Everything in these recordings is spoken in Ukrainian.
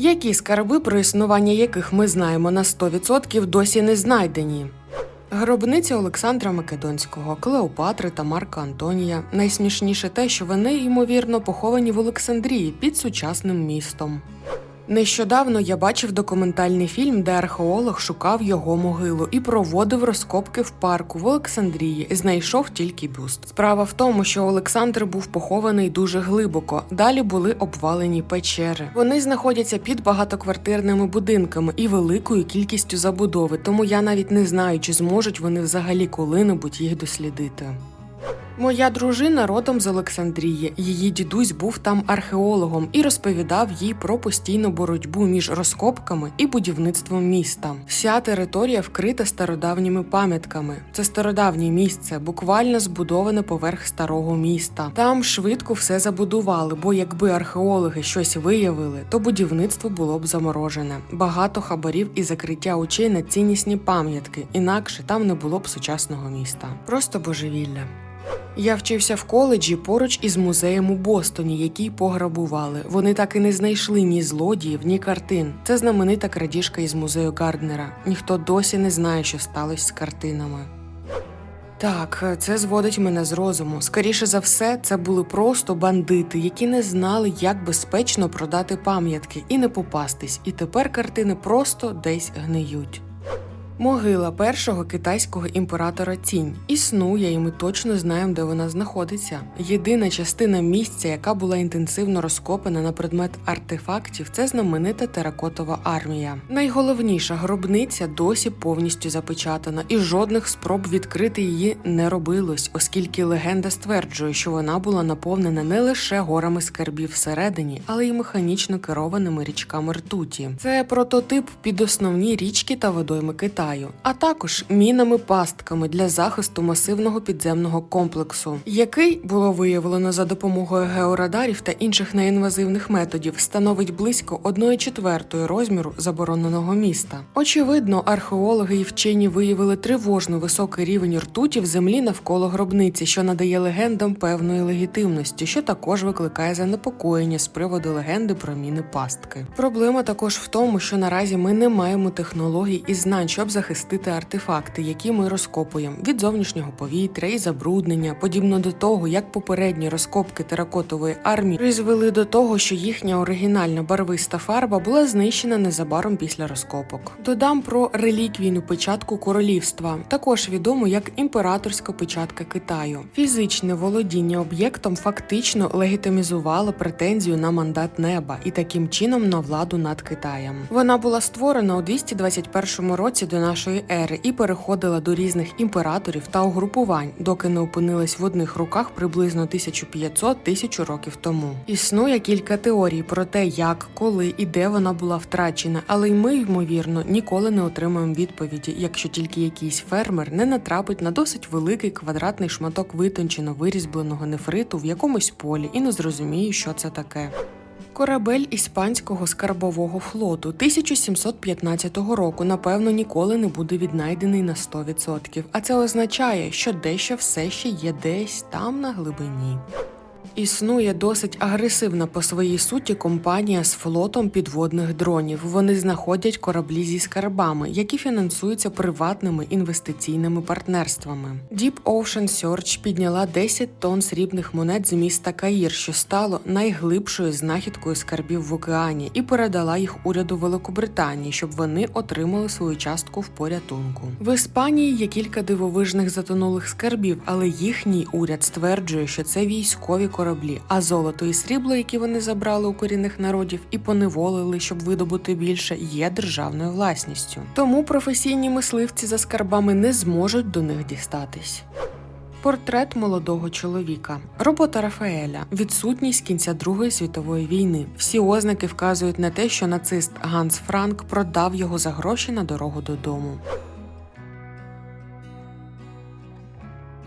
Які скарби, про існування яких ми знаємо на 100% досі не знайдені? Гробниця Олександра Македонського, Клеопатри та Марка Антонія. Найсмішніше те, що вони, ймовірно, поховані в Олександрії під сучасним містом. Нещодавно я бачив документальний фільм, де археолог шукав його могилу і проводив розкопки в парку в Олександрії. і Знайшов тільки бюст. Справа в тому, що Олександр був похований дуже глибоко. Далі були обвалені печери. Вони знаходяться під багатоквартирними будинками і великою кількістю забудови, тому я навіть не знаю, чи зможуть вони взагалі коли-небудь їх дослідити. Моя дружина родом з Олександрії. Її дідусь був там археологом і розповідав їй про постійну боротьбу між розкопками і будівництвом міста. Вся територія вкрита стародавніми пам'ятками. Це стародавнє місце, буквально збудоване поверх старого міста. Там швидко все забудували, бо якби археологи щось виявили, то будівництво було б заморожене. Багато хабарів і закриття очей на ціннісні пам'ятки, інакше там не було б сучасного міста. Просто божевілля. Я вчився в коледжі поруч із музеєм у Бостоні, який пограбували. Вони так і не знайшли ні злодіїв, ні картин. Це знаменита крадіжка із музею Гарднера. Ніхто досі не знає, що сталося з картинами. Так, це зводить мене з розуму. Скоріше за все, це були просто бандити, які не знали, як безпечно продати пам'ятки і не попастись. І тепер картини просто десь гниють. Могила першого китайського імператора Цінь існує, і ми точно знаємо, де вона знаходиться. Єдина частина місця, яка була інтенсивно розкопана на предмет артефактів, це знаменита теракотова армія. Найголовніша гробниця досі повністю запечатана, і жодних спроб відкрити її не робилось, оскільки легенда стверджує, що вона була наповнена не лише горами скарбів всередині, але й механічно керованими річками ртуті. Це прототип під основні річки та водойми Китаю, а також мінами-пастками для захисту масивного підземного комплексу, який було виявлено за допомогою георадарів та інших неінвазивних методів, становить близько 1 четвертої розміру забороненого міста. Очевидно, археологи і вчені виявили тривожно високий рівень ртуті в землі навколо гробниці, що надає легендам певної легітимності, що також викликає занепокоєння з приводу легенди про міни пастки. Проблема також в тому, що наразі ми не маємо технологій і знань, щоб захистити артефакти, які ми розкопуємо від зовнішнього повітря і забруднення, подібно до того, як попередні розкопки теракотової армії призвели до того, що їхня оригінальна барвиста фарба була знищена незабаром після розкопок. Додам про реліквійну печатку королівства, також відому як імператорська печатка Китаю. Фізичне володіння об'єктом фактично легітимізувало претензію на мандат неба і таким чином на владу над Китаєм. Вона була створена у 221 році до нашої ери і переходила до різних імператорів та угрупувань, доки не опинилась в одних руках приблизно 1500-1000 років тому. Існує кілька теорій про те, як, коли і де вона була втрачена, але й ми, ймовірно, ніколи не отримаємо відповіді, якщо тільки якийсь фермер не натрапить на досить великий квадратний шматок витончено вирізбленого нефриту в якомусь полі і не зрозуміє, що це таке. Корабель іспанського скарбового флоту 1715 року, напевно, ніколи не буде віднайдений на 100%. А це означає, що дещо все ще є десь там на глибині. Існує досить агресивна по своїй суті компанія з флотом підводних дронів. Вони знаходять кораблі зі скарбами, які фінансуються приватними інвестиційними партнерствами. Deep Ocean Search підняла 10 тонн срібних монет з міста Каїр, що стало найглибшою знахідкою скарбів в океані, і передала їх уряду Великобританії, щоб вони отримали свою частку в порятунку. В Іспанії є кілька дивовижних затонулих скарбів, але їхній уряд стверджує, що це військові кораблі, а золото і срібло, які вони забрали у корінних народів і поневолили, щоб видобути більше, є державною власністю. Тому професійні мисливці за скарбами не зможуть до них дістатись. Портрет молодого чоловіка, робота Рафаеля, відсутність кінця Другої світової війни. Всі ознаки вказують на те, що нацист Ганс Франк продав його за гроші на дорогу додому.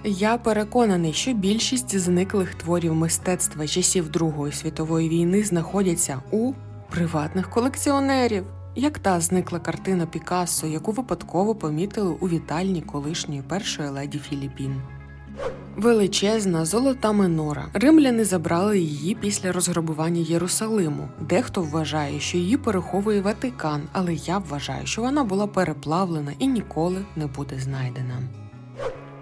Я переконаний, що більшість зниклих творів мистецтва часів Другої світової війни знаходяться у приватних колекціонерів. Як та зникла картина Пікассо, яку випадково помітили у вітальні колишньої першої леді Філіппін. Величезна золота минора. Римляни забрали її після розграбування Єрусалиму. Дехто вважає, що її переховує Ватикан, але я вважаю, що вона була переплавлена і ніколи не буде знайдена.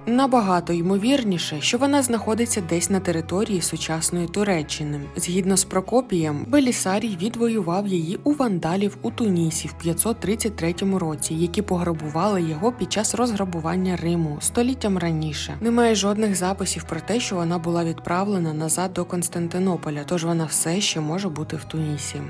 Набагато ймовірніше, що вона знаходиться десь на території сучасної Туреччини. Згідно з Прокопієм, Белісарій відвоював її у вандалів у Тунісі в 533 році, які пограбували його під час розграбування Риму століттям раніше. Немає жодних записів про те, що вона була відправлена назад до Константинополя, тож вона все ще може бути в Тунісі.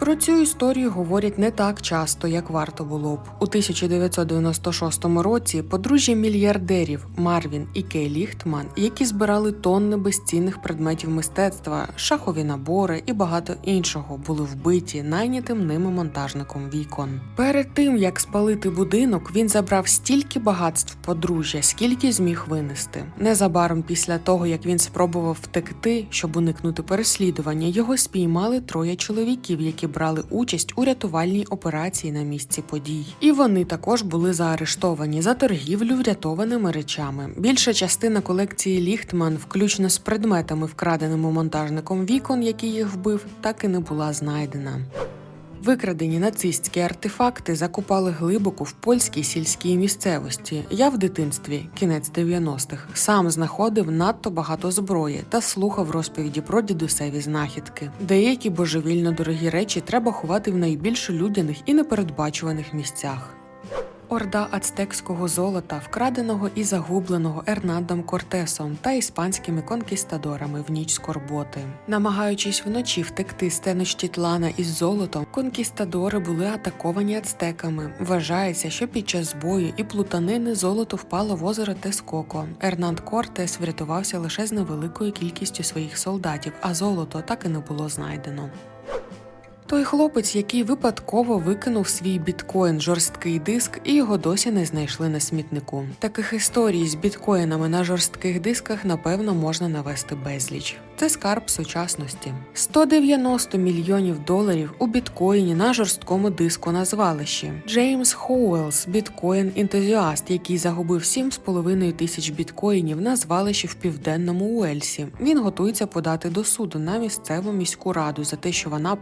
Про цю історію говорять не так часто, як варто було б. У 1996 році подружжя мільярдерів Марвін і Кей Ліхтман, які збирали тонни безцінних предметів мистецтва, шахові набори і багато іншого, були вбиті найнятим ними монтажником вікон. Перед тим як спалити будинок, він забрав стільки багатств подружжя, скільки зміг винести. Незабаром після того, як він спробував втекти, щоб уникнути переслідування, його спіймали троє чоловіків, які брали участь у рятувальній операції на місці подій. І вони також були заарештовані за торгівлю врятованими речами. Більша частина колекції Ліхтман, включно з предметами, вкраденими монтажником вікон, який їх вбив, так і не була знайдена. Викрадені нацистські артефакти закупали глибоко в польській сільській місцевості. Я в дитинстві, кінець 90-х, сам знаходив надто багато зброї та слухав розповіді про дідусеві знахідки. Деякі божевільно дорогі речі треба ховати в найбільш людяних і непередбачуваних місцях. Орда ацтекського золота, вкраденого і загубленого Ернандом Кортесом та іспанськими конкістадорами в ніч скорботи. Намагаючись вночі втекти з Теночтітлана із золотом, конкістадори були атаковані ацтеками. Вважається, що під час бою і плутанини золото впало в озеро Тескоко. Ернанд Кортес врятувався лише з невеликою кількістю своїх солдатів, а золото так і не було знайдено. Той хлопець, який випадково викинув свій біткоін жорсткий диск, і його досі не знайшли на смітнику. Таких історій з біткоїнами на жорстких дисках напевно можна навести безліч. Це скарб сучасності. 190 мільйонів доларів у біткоїні на жорсткому диску на звалищі. Джеймс Хоуелс, біткоін ентузіаст, який загубив 7,5 тисяч біткоїнів на звалищі в південному Уельсі. Він готується подати до суду на місцеву міську раду за те, що вона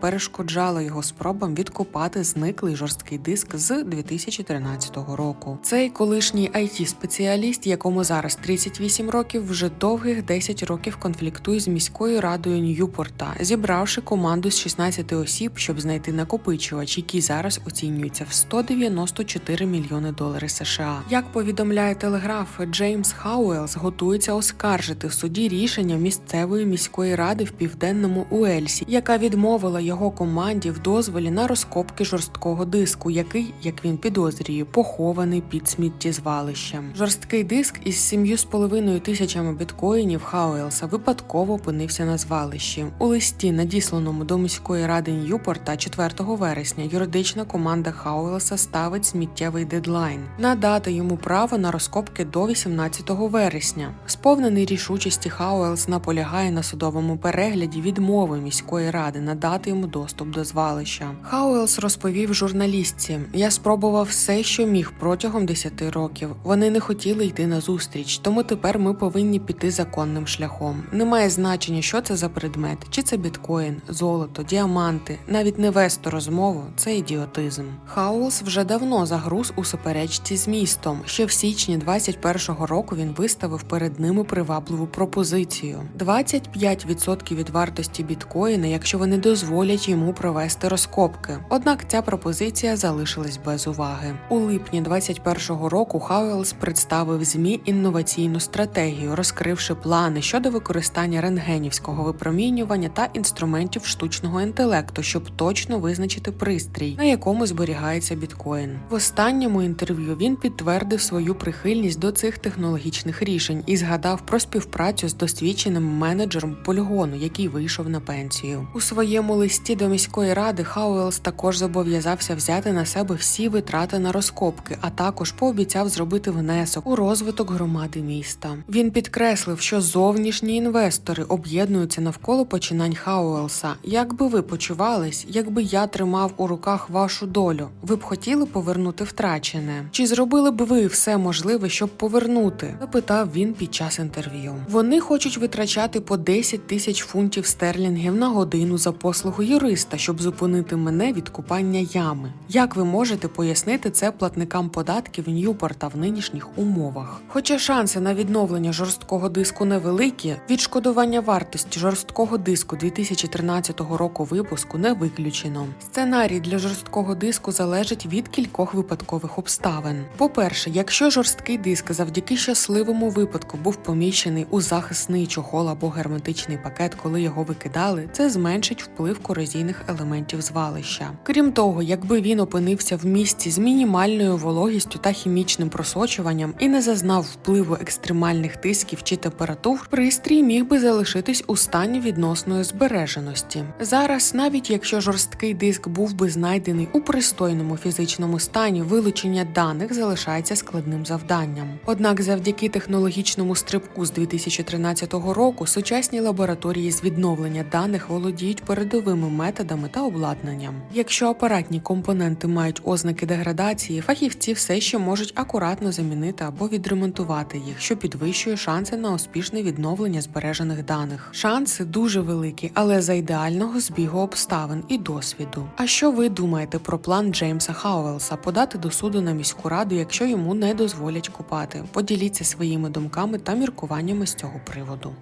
перешкоджала його спробам відкопати зниклий жорсткий диск з 2013 року. Цей колишній it спеціаліст якому зараз 38 років, вже довгих 10 років конфліктує з міською радою Ньюпорта, зібравши команду з 16 осіб, щоб знайти накопичувач, який зараз оцінюється в 194 мільйони доларів США. Як повідомляє телеграф, Джеймс Хауелс готується оскаржити в суді рішення місцевої міської ради в південному Уельсі, яка відмовила його команді дозволі на розкопки жорсткого диску, який, як він підозрює, похований під сміттєзвалищем. Жорсткий диск із 7,5 тисячами біткоїнів Хауелса випадково опинився на звалищі. У листі, надісланому до міської ради Ньюпорта 4 вересня, юридична команда Хауелса ставить сміттєвий дедлайн надати йому право на розкопки до 18 вересня. Сповнений рішучості Хауелс наполягає на судовому перегляді відмови міської ради надати йому доступ до звалища. Хауелс розповів журналістці: Я спробував все, що міг протягом 10 років. Вони не хотіли йти на зустріч, тому тепер ми повинні піти законним шляхом. Немає значення, що це за предмет, чи це біткоін, золото, діаманти, навіть не вести розмову це ідіотизм. Хауелс вже давно загруз у суперечці з містом. Ще в січні 21-го року він виставив перед ними привабливу пропозицію: 25% від вартості біткоїна, якщо вони дозволять йому провести розкопки. Однак ця пропозиція залишилась без уваги. У липні 21-го року Хауелс представив змі інноваційну стратегію, розкривши плани щодо використання рентгенівського випромінювання та інструментів штучного інтелекту, щоб точно визначити пристрій, на якому зберігається біткоін. В останньому інтерв'ю він підтвердив свою прихильність до цих технологічних рішень і згадав про співпрацю з досвідченим менеджером полігону, який вийшов на пенсію. У своєму листі до міської міської ради Хауелс також зобов'язався взяти на себе всі витрати на розкопки, а також пообіцяв зробити внесок у розвиток громади міста. Він підкреслив, що зовнішні інвестори об'єднуються навколо починань Хауелса. Як би ви почувались, якби я тримав у руках вашу долю? Ви б хотіли повернути втрачене? Чи зробили б ви все можливе, щоб повернути? запитав він під час інтерв'ю. Вони хочуть витрачати по 10 тисяч фунтів стерлінгів на годину за послугу юриста, щоб зупинити мене від купання ями. Як ви можете пояснити це платникам податків Ньюпорта в нинішніх умовах? Хоча шанси на відновлення жорсткого диску невеликі, відшкодування вартості жорсткого диску 2013 року випуску не виключено. Сценарій для жорсткого диску залежить від кількох випадкових обставин. По-перше, якщо жорсткий диск завдяки щасливому випадку був поміщений у захисний чохол або герметичний пакет, коли його викидали, це зменшить вплив корозійних елементів звалища. Крім того, якби він опинився в місці з мінімальною вологістю та хімічним просочуванням і не зазнав впливу екстремальних тисків чи температур, пристрій міг би залишитись у стані відносної збереженості. Зараз, навіть якщо жорсткий диск був би знайдений у пристойному фізичному стані, вилучення даних залишається складним завданням. Однак, завдяки технологічному стрибку з 2013 року, сучасні лабораторії з відновлення даних володіють передовими методами та обладнанням. Якщо апаратні компоненти мають ознаки деградації, фахівці все ще можуть акуратно замінити або відремонтувати їх, що підвищує шанси на успішне відновлення збережених даних. Шанси дуже великі, але за ідеального збігу обставин і досвіду. А що ви думаєте про план Джеймса Хауелса подати до суду на міську раду, якщо йому не дозволять купати? Поділіться своїми думками та міркуваннями з цього приводу.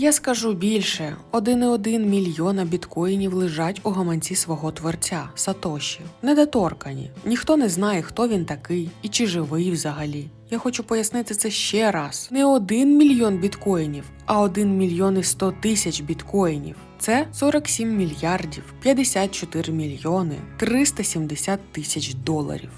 Я скажу більше: 1,1 мільйона біткоїнів лежать у гаманці свого творця Сатоші. Недоторкані. Ніхто не знає, хто він такий і чи живий взагалі. Я хочу пояснити це ще раз: не 1 мільйон біткоїнів, а 1 мільйон і 100 тисяч біткоїнів. Це 47 мільярдів, 54 мільйони, 370 тисяч доларів.